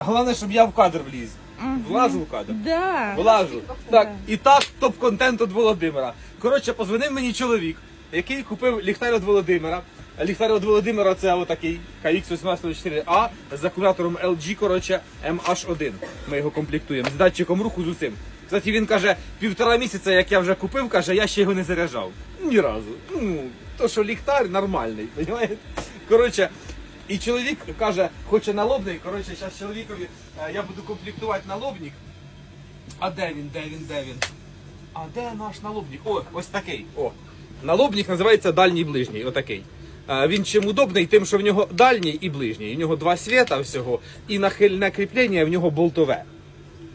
Головне, щоб я в кадр вліз. Влажу в кадр. Да. Влажу. Так, і так топ-контент від Володимира. Коротше, позвонив мені чоловік, який купив ліхтар від Володимира. Ліхтар від Володимира це отакий KX1804A з акумулятором LG, коротше, MH1. Ми його комплектуємо з датчиком руху з усім. Кстати, він каже, півтора місяця, як я вже купив, каже, я ще його не заряджав. Ні разу. Ну, то що ліхтар нормальний, розумієте? Коротше, і чоловік каже, хоче налобний. Коротше, зараз чоловікові е, я буду комплектувати налобник. А де він, де він, де він? А де наш налобник? О, ось такий. О. Налобник називається дальній ближній. Отакий. Він чим удобний, тим, що в нього дальній і ближній. У нього два світа всього, і нахильне кріплення в нього болтове.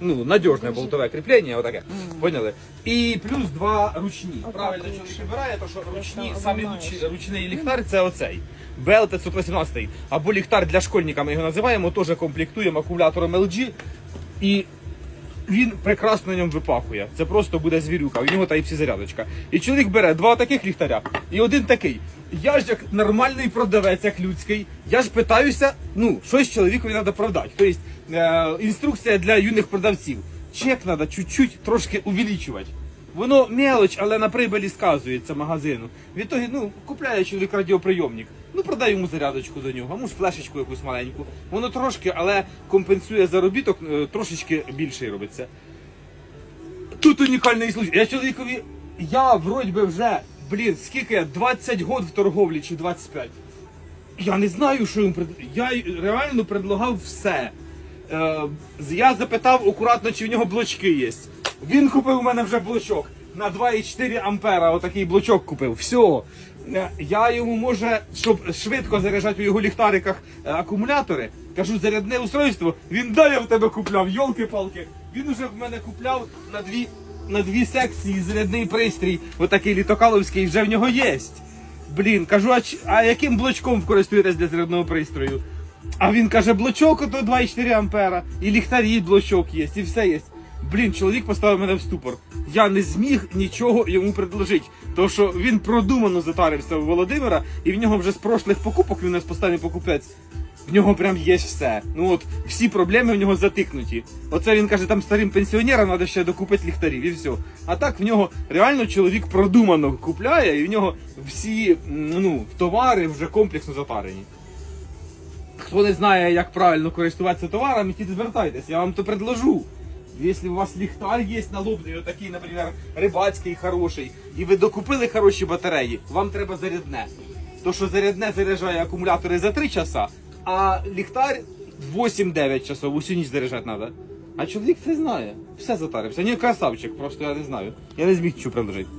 Ну, надіжне крепление, кріплення, такая. Поняли? І плюс два ручні. Правильно чоловік вибирає, то що ручні, самі лучші- ручний ліхтар це оцей. BL 518 або ліхтар для школьника, ми його називаємо, теж комплектуємо акумулятором LG. І він прекрасно на ньому випахує. Це просто буде звірюка. У нього та і всі зарядочка. І чоловік бере два таких ліхтаря і один такий. Я ж як нормальний продавець, як людський, я ж питаюся, ну, щось чоловікові треба продати. Тобто е, інструкція для юних продавців. Чек треба чуть-чуть трошки увеличувати. Воно мелоч, але на прибилі сказується магазину. Відтоді, ну, купляє чоловік радіоприйомник. Ну, продай йому зарядочку до нього, може флешечку якусь маленьку. Воно трошки, але компенсує заробіток, е, трошечки більший робиться. Тут унікальний случай. Я чоловікові, я вроді би вже, блін, скільки я, 20 год в торговлі чи 25. Я не знаю, що їм пред... Я реально предлагав все. Е, я запитав акуратно, чи в нього блочки є. Він купив у мене вже блочок на 2,4 ампера. Отакий блочок купив. Все. Я йому може, щоб швидко заряджати у його ліхтариках е, акумулятори, кажу, зарядне устройство. Він да, я в тебе купляв, йолки-палки. Він уже в мене купляв на дві, на дві секції зарядний пристрій, отакий літокаловський, вже в нього є. Блін, кажу, а, а яким блочком користуєтесь для зарядного пристрою? А він каже, блочок ото 2,4 ампера, і ліхтарі блочок є, і все є. Блін, чоловік поставив мене в ступор. Я не зміг нічого йому предложити. Тому що він продумано затарився у Володимира, і в нього вже з прошлих покупок він у нас постійний покупець. В нього прям є все. Ну от всі проблеми в нього затикнуті. Оце він каже, там старим пенсіонерам треба ще докупити ліхтарів і все. А так в нього реально чоловік продумано купляє, і в нього всі ну, товари вже комплексно затарені. Хто не знає, як правильно користуватися товарами, тільки звертайтесь, я вам то предложу. Якщо у вас ліхтар є налобний, отакий, наприклад, рибацький хороший, і ви докупили хороші батареї, вам треба зарядне. То, що зарядне заряджає акумулятори за 3 часа, а ліхтар 8-9 часов, усю ніч заряджати треба. А чоловік це знає. Все затарився. Ні, красавчик, просто я не знаю. Я не зміг чу предложити.